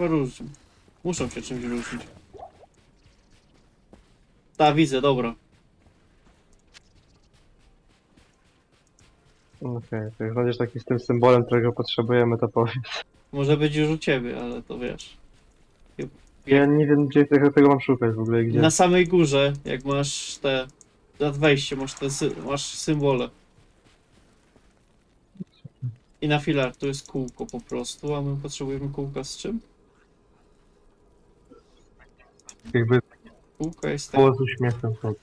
Różni. Muszą się czymś różnić. Ta, widzę, dobra. Okej, to jak znajdziesz taki z tym symbolem, którego potrzebujemy, to powiedz. Może być już u ciebie, ale to wiesz. Ja nie wiem, gdzie tego, tego mam szukać w ogóle, gdzie. Na samej górze, jak masz te... Nad wejściem masz te sy masz symbole. I na filar to jest kółko po prostu, a my potrzebujemy kółka z czym? Jakby Kółko jest tak. było z uśmiechem. to-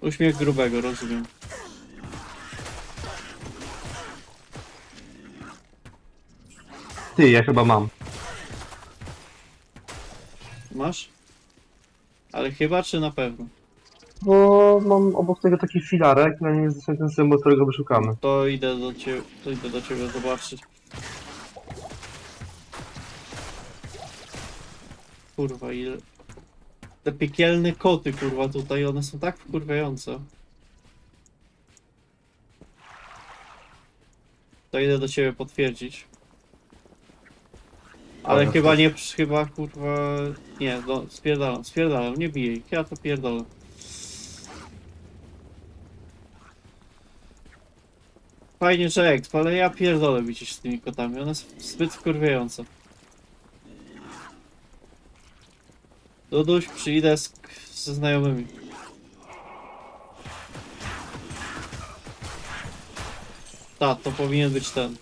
Uśmiech grubego, rozumiem. Ty, ja chyba mam. Masz? Ale chyba czy na pewno? Bo mam obok tego taki filarek, na nim jest właśnie ten symbol, którego wyszukamy. To idę do ciebie, to idę do ciebie zobaczyć. Kurwa, ile... Te piekielne koty, kurwa, tutaj, one są tak wkurwiające. To idę do ciebie potwierdzić. Ale Dobra, chyba to- nie, chyba kurwa... Nie, no, spierdalam, spierdalam, nie ich, ja to pierdolę. Fajnie, że ale ja pierdolę bicie się z tymi kotami, one są zbyt wkurwiające. Duduś, przyjdę z, ze znajomymi. Tak, to powinien być ten.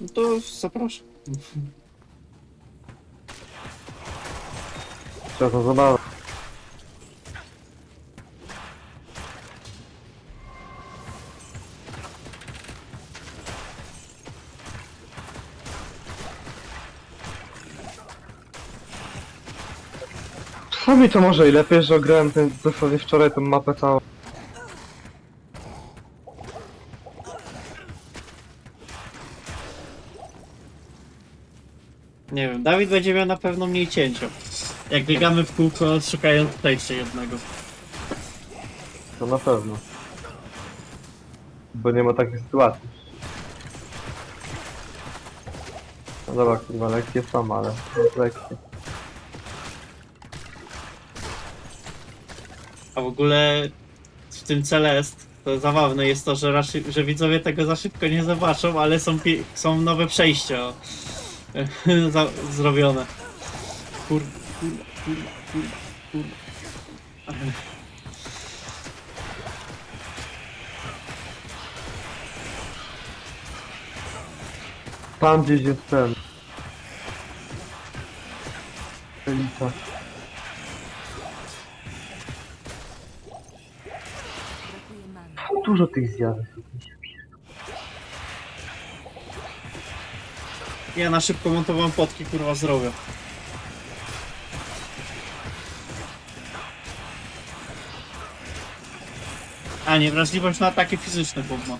No to zapraszam. Trzeba to zobaczyć. Czasami to może i lepiej, że grałem ten, dosłownie wczoraj tą mapę całą. Nie wiem, Dawid będzie miał na pewno mniej cięcia. Jak biegamy w kółko, szukając tutaj jeszcze jednego. To na pewno. Bo nie ma takiej sytuacji. No dobra, kurwa, lekcje są, ale lekcje. A w ogóle w tym Celest to zabawne jest to, że, raczej, że widzowie tego za szybko nie zobaczą, ale są, są nowe przejścia zrobione. Kur, kur, kur, kur, kur. Tam gdzieś jest ten. Elita. Dużo tych zjawisk. Ja na szybko montowałem potki, kurwa, zdrowia. A nie, wrażliwość na ataki fizyczne gówno.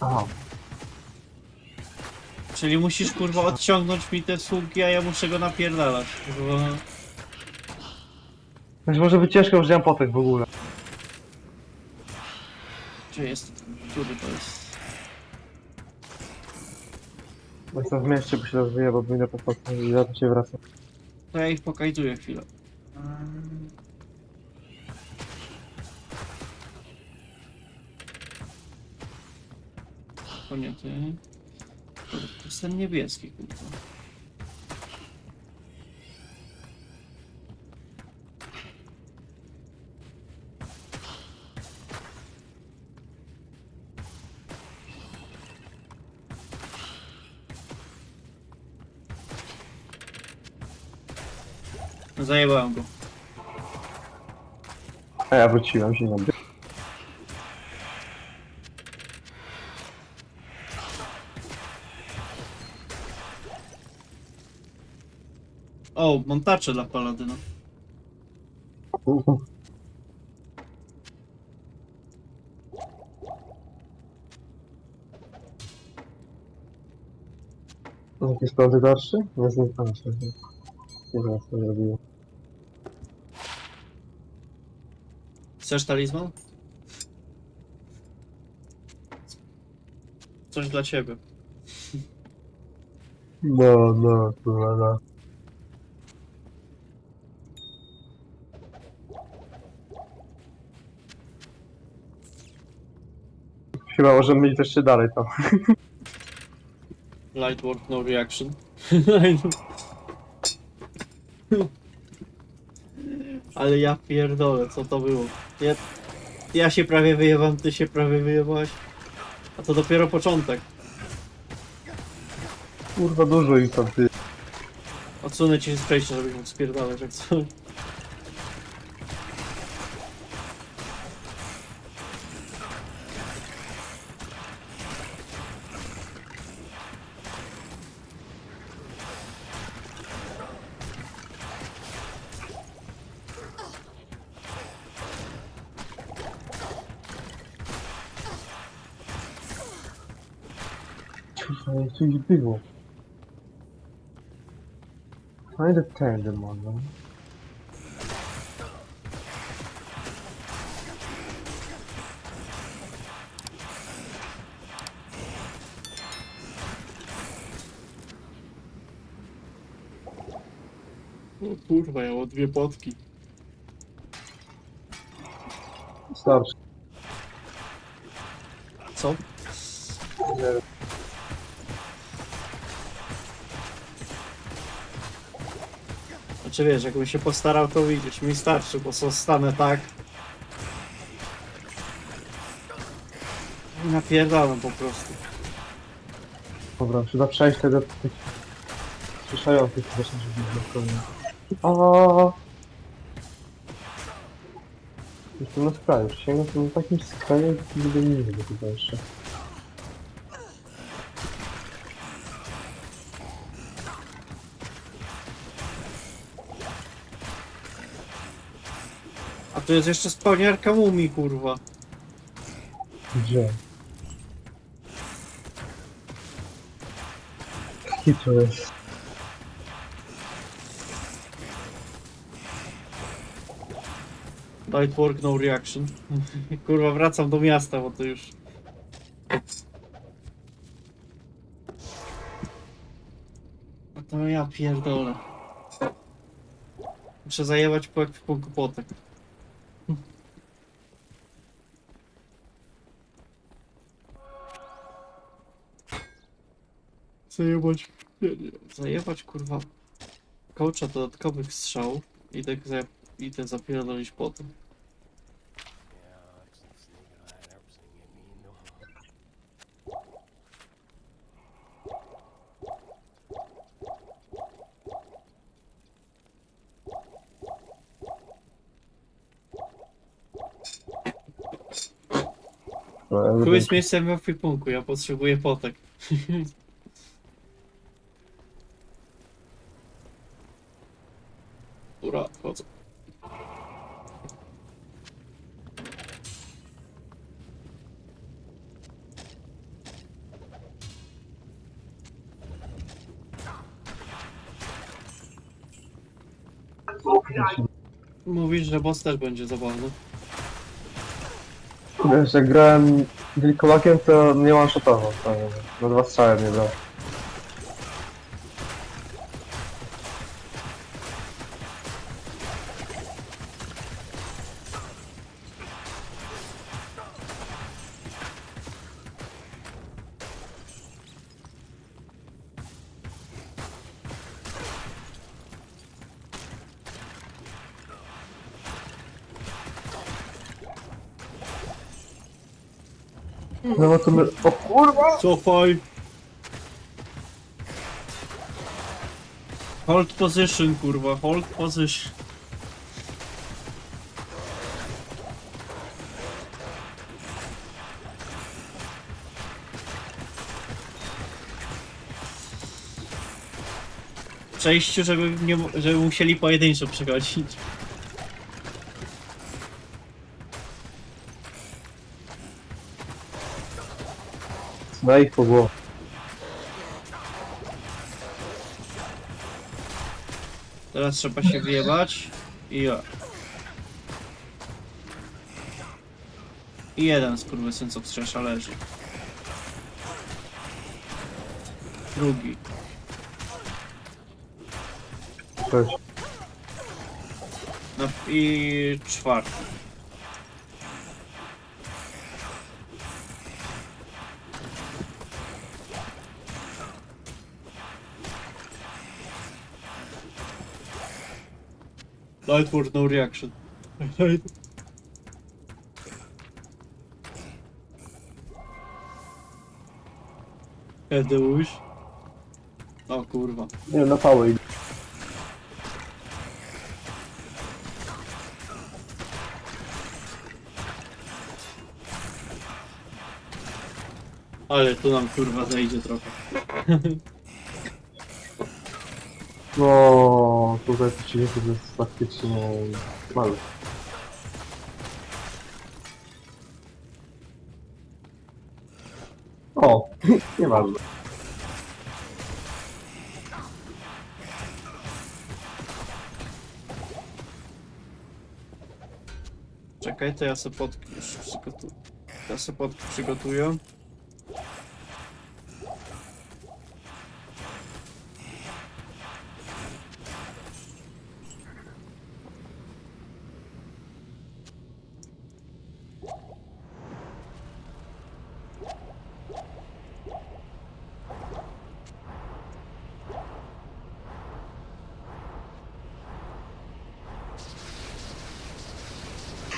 Aha. Czyli musisz kurwa odciągnąć mi te sługi, a ja muszę go napierdalać. Bo... Więc może być ciężko, że nie mam potek w ogóle. Gdzie jest? Który to jest? Bo Jestem w mieście, bo się rozwija, bo będę po prostu i zaraz się wraca. To ja ich pokajduję chwilę. Ehm. To nie ty. To jest ten niebieski, kurwa. Zajebałem go. A ja wróciłem się nie O, montacze dla paladyna. Jakieś prądy dalsze? Nie znam się. Nie Kurwa, co zrobiło. Chcesz talizman? Coś dla ciebie. No, no, kurwa, no. Chyba możemy iść jeszcze dalej tam. Lightwork, no reaction. Ale ja pierdolę, co to było? Ja, ja się prawie wyjebam, ty się prawie wyjebałaś. A to dopiero początek. Kurwa, dużo ich tam, ty. Odsunę ci z przejścia, żebyś mógł spierdalać jak coś. Kurwa, jak tu ich było. Znajdę tędy, może. O kurwa, ja mam dwie potki. Starczy. Znaczy wiesz, jakbym się postarał, to widzisz, mi starczy, bo zostanę tak. Napierdalam po prostu. Dobra, trzeba przejść tego tych słyszających właśnie, żeby ich na O. Jestem na skraju, sięgam tym takim skraju, gdzie nie widzę tutaj jeszcze. Tu jest jeszcze spełniarka mumii, kurwa. Gdzie? Jaki to jest? Light work, no reaction. Kurwa, wracam do miasta, bo to już... A to ja pierdolę. Muszę zajebać po ekwipunku potek. Zajebać... nie, nie, Zajebać, kurwa... Kołcza dodatkowych strzałów. Idę, za, idę zapierdolić potem. No, Tu jest miejsce w ekwipunku, ja potrzebuję potek. że boss też będzie zabawny. Wiesz, jak grałem wilkołakiem, to nie mam szotował. Na dwa strzały nie dał. My... O kurwa! Cofaj! Hold position, kurwa, hold position. Przejściu, żeby, nie, żeby musieli pojedynczo przechodzić. Daj ich po głowie. Teraz trzeba się wyjebać i ja. I jeden skurwysyn co wstrzesza leży. drugi. Cześć. No i czwarty. Lightward no reaction. Edeusz. O kurwa. Nie, na pałę idę. Ale tu nam kurwa zejdzie trochę. No, tutaj przeciwników jest faktycznie mały. O, nieważne. Czekaj, to ja sobie podki już przygotuję. Ja przygotuję.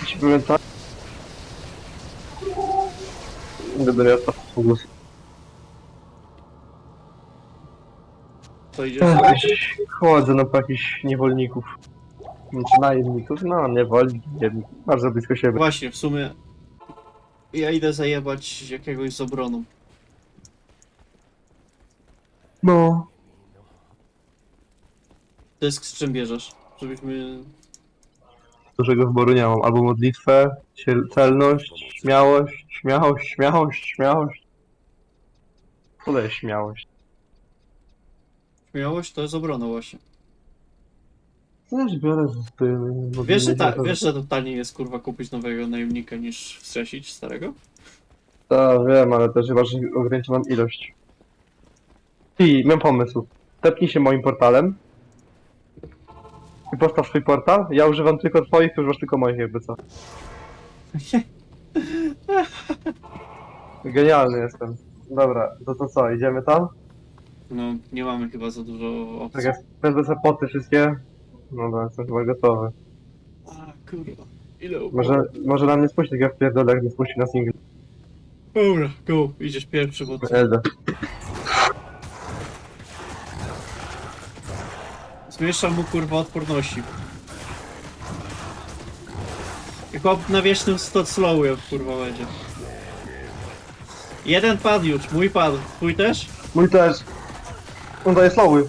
Ci powiem tak. Będę miał tak głos. To idziesz? Jakiś chodzę na po jakichś niewolników. Znaczy najemników, no niewolników, bardzo blisko siebie. Właśnie, w sumie ja idę zajebać jakiegoś z obronu. No. Dysk z czym bierzesz? Żebyśmy... Dużego wyboru nie mam. Albo modlitwę, ciel- celność, śmiałość, śmiałość, śmiałość, śmiałość. Co to jest śmiałość? Śmiałość to jest obrona właśnie. Też biorę z tym. Wiesz, że, ta, wiesz, że to taniej jest kurwa kupić nowego najemnika niż wstrzesić starego? Tak, wiem, ale też chyba, że ograniczoną ilość. I mam pomysł. Tepnij się moim portalem. I postaw swój portal. Ja używam tylko twoich, ty używasz tylko moich, jakby co. Genialny jestem. Dobra, to to co, idziemy tam? No, nie mamy chyba za dużo opcji. Tak jest, wezmę sobie poty wszystkie. No dobra, jestem chyba gotowy. A, kurwa. Ile Może, może nam nie spuści tego wpierdolę, jak nie spuści na single. Dobra, go, idziesz pierwszy, bo Elda. Zmniejszam mu kurwa odporności. I chłop na wiecznym stop slowie kurwa będzie. Jeden padł już, mój padł. Twój też? Mój też. On daje slowy.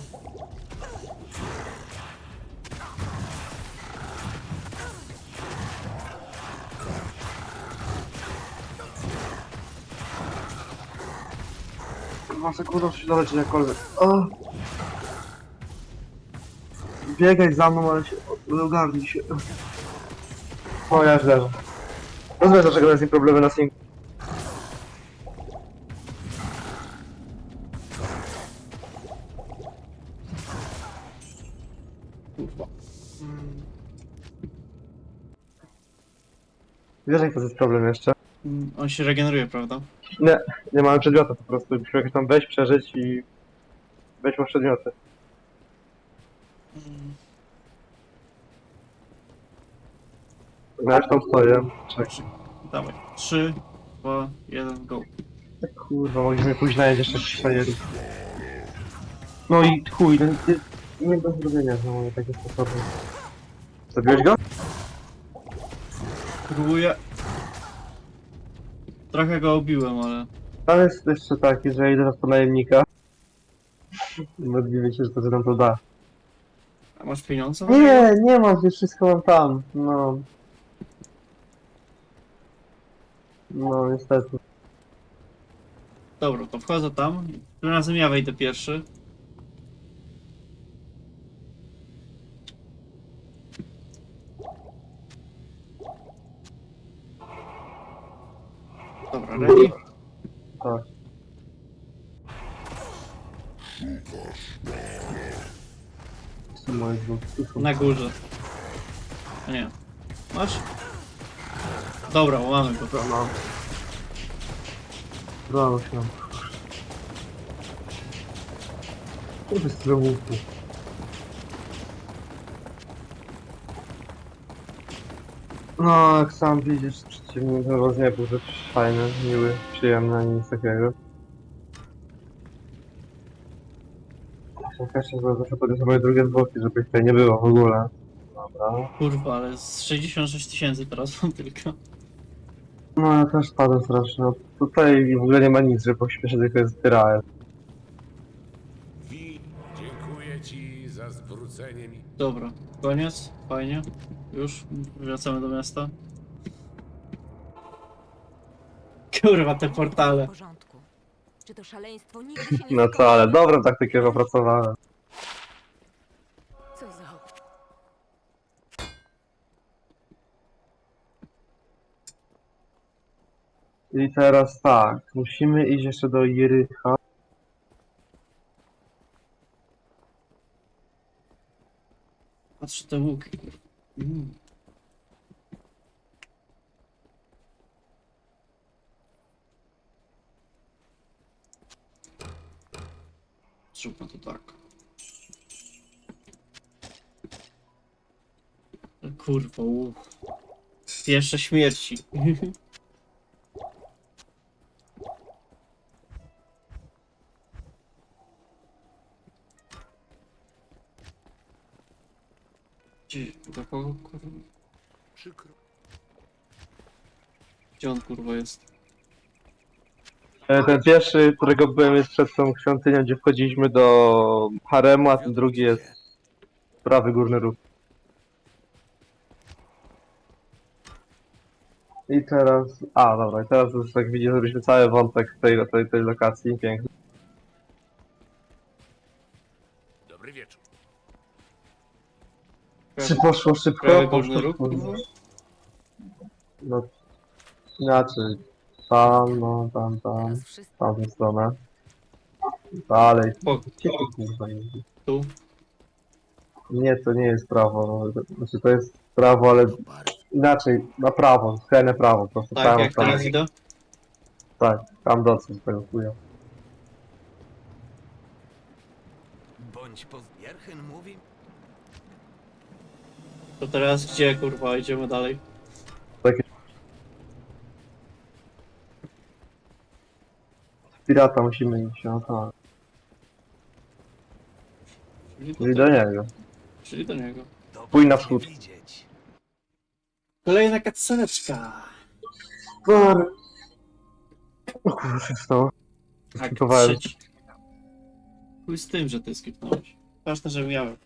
Kurwa, sekundę się dolecieć jakkolwiek. O! Biegaj za mną, ale się... ogarnij się. O, ja już leżę. Rozumiem, dlaczego jest problemy na sync. Kurwa. Wiesz, jak to jest problem jeszcze? Mm, On się regeneruje, prawda? Nie, nie mamy przedmiotu po prostu. Musimy jakoś tam wejść, przeżyć i wejść po przedmioty. Ja już tam stoję. Czekaj. Dawaj. 3, 2, 1, go. Kurwa, mogliśmy pójść na jeszcze szajerów. No i chuj, no, nie, nie do zrobienia moje takie sposoby. Zabiłeś go? Próbuję. Trochę go obiłem, ale. Tam jest jeszcze taki, że idę teraz po najemnika. Modliwy się, że to co nam to da. A masz pieniądze? Nie, nie mam, już wszystko mam tam. No. No, niestety. Dobra, to wchodzę tam. Tym razem ja wejdę pierwszy. Dobra, ready? Tak. Moje. Na górze. A nie. Masz? Dobra, mamy go. No. Brawo się. Kurde, z łuku. No, jak sam widzisz, przeciwnik was nie był rzecz fajny, miły, przyjemny, ani nic takiego. Jeszcze zawsze podniosę moje drugie zwłoki, żeby ich tutaj nie było w ogóle. Dobra. Kurwa, ale z 66 tysięcy teraz mam tylko. No ja też spadłem strasznie. No, tutaj w ogóle nie ma nic, że pośpieszę tylko jest tyrałem. Wi, dziękuję ci za zwrócenie mi. Dobra, koniec, fajnie. Już wracamy do miasta. Kurwa, te W portale. porządku. Czy to szaleństwo nigdy się nie No co, ale dobrą taktykę opracowałem. Co za... I teraz tak, musimy iść jeszcze do Jericha. Patrz te łuki. Mm. To tak. Kurwa, uff. Jeszcze śmierci. Gdzie, do kogo kurwa? Przykro. Gdzie on kurwa jest? E, Ten pierwszy, którego byłem jest przed tą świątynią, gdzie wchodziliśmy do haremu, a ten drugi jest prawy górny róg. I teraz... A, dobra, i teraz już tak widzisz, zrobiliśmy cały wątek tej, tej, tej lokacji, piękny. Czy poszło szybko? Górny Poszło szybko. No, inaczej. Tam, no, tam, tam, Teraz wszyscy... tamtą stronę. Dalej. O, Gdzie tu kurwa jeździ? tu. Nie, to nie jest prawo. no, to- Znaczy to jest prawo, ale To inaczej, na prawo, skrajne prawo, po prostu Tak, prawo, jak prawo. teraz idę? Tak, tam doceń tego chuja. Bądź poz... Jerchyn mówi... To teraz gdzie kurwa idziemy dalej? Pirata musimy iść, no tak. Czyli Czyli do, niego. czyli do niego. Pójdź na wschód. Widzieć. Kolejna cutsceneczka. Sorry. O kurwa, co się stało? Tak, Skipowałem. trzeci. Chuj z tym, że ty skipnąłeś. Ważne, że miałem.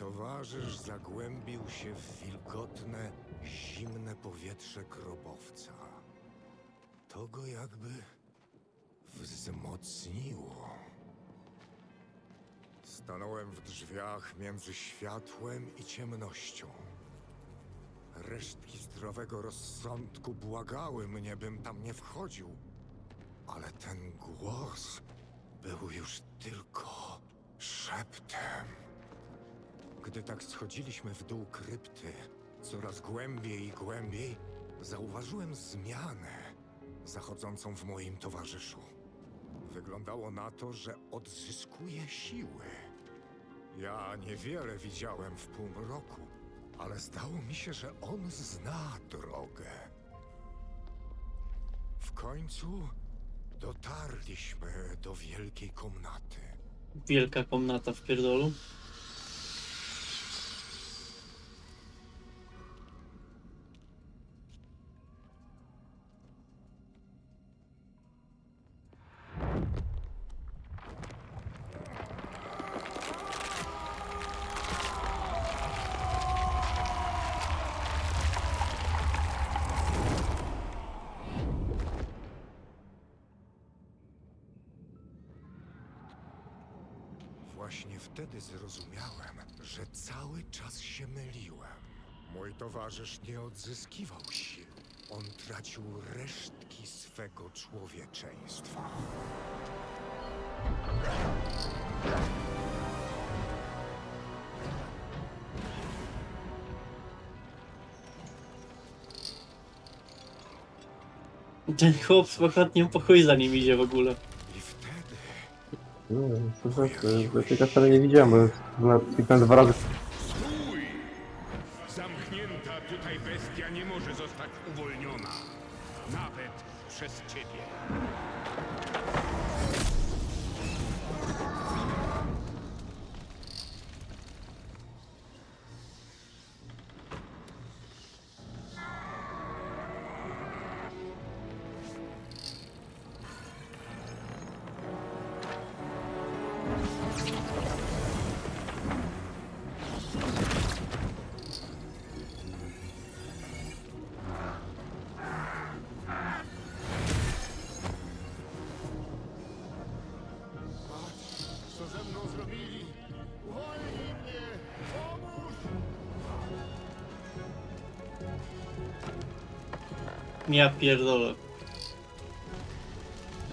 Towarzysz zagłębił się w wilgotne, zimne powietrze grobowca. To go jakby wzmocniło. Stanąłem w drzwiach między światłem i ciemnością. Resztki zdrowego rozsądku błagały mnie, bym tam nie wchodził. Ale ten głos był już tylko szeptem. Gdy tak schodziliśmy w dół krypty, coraz głębiej i głębiej, zauważyłem zmianę zachodzącą w moim towarzyszu. Wyglądało na to, że odzyskuje siły. Ja niewiele widziałem w półmroku, ale zdało mi się, że on zna drogę. W końcu dotarliśmy do wielkiej komnaty. Wielka komnata w pierdolu. Właśnie wtedy zrozumiałem, że cały czas się myliłem. Mój towarzysz nie odzyskiwał sił. On tracił resztki swego człowieczeństwa. Ten chłop z pochodnią po za nim idzie w ogóle. Nie, to, tego wcale nie widziałem, bo jest na- kliknąłem dwa razy. Stój! Zamknięta tutaj bestia nie może zostać uwolniona. Nawet przez ciebie. Ja pierdolę.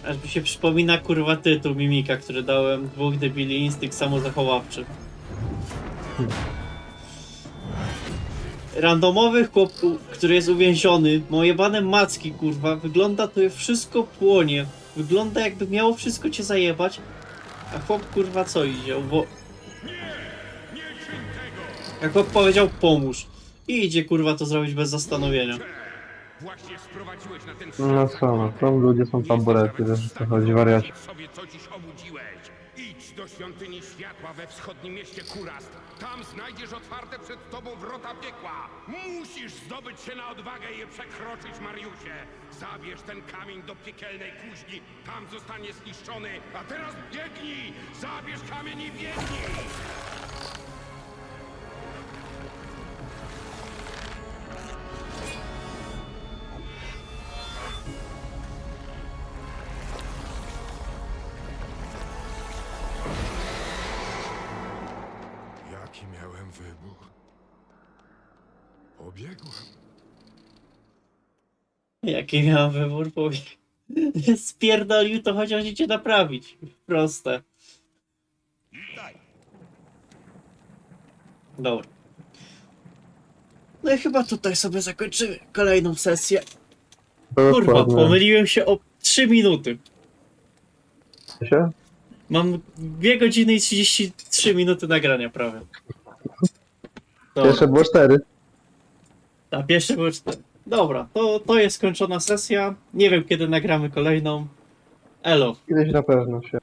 Aż mi się przypomina kurwa tytuł Mimika, który dałem dwóch debili instynkt samozachowawczy. Randomowy chłop, który jest uwięziony, mojebane macki kurwa, wygląda to wszystko płonie. Wygląda jakby miało wszystko cię zajebać. A chłop kurwa co idzie? Bo... Jak chłop powiedział pomóż. I idzie kurwa to zrobić bez zastanowienia. Właśnie sprowadziłeś na ten No co, no, to ludzie są taborety, wiesz co chodzi, wariacie. sobie co dziś obudziłeś. Idź do świątyni światła we wschodnim mieście Kurast. Tam znajdziesz otwarte przed tobą wrota piekła. Musisz zdobyć się na odwagę i je przekroczyć, Mariusie. Zabierz ten kamień do piekielnej kuźni. Tam zostanie zniszczony. A teraz biegnij! Zabierz kamień i biegnij! Jaki miałem wybór, powie. Spierdolił to chociaż idzie naprawić. Proste. Dobra. No i chyba tutaj sobie zakończymy kolejną sesję. Kurwa, pomyliłem się o 3 minuty. się? Mam 2 godziny i 33 minuty nagrania prawie. Dobra. Jeszcze było cztery. A pierwsze były cztery. Dobra, to, to jest skończona sesja. Nie wiem kiedy nagramy kolejną. Elo. Kiedyś na pewno się.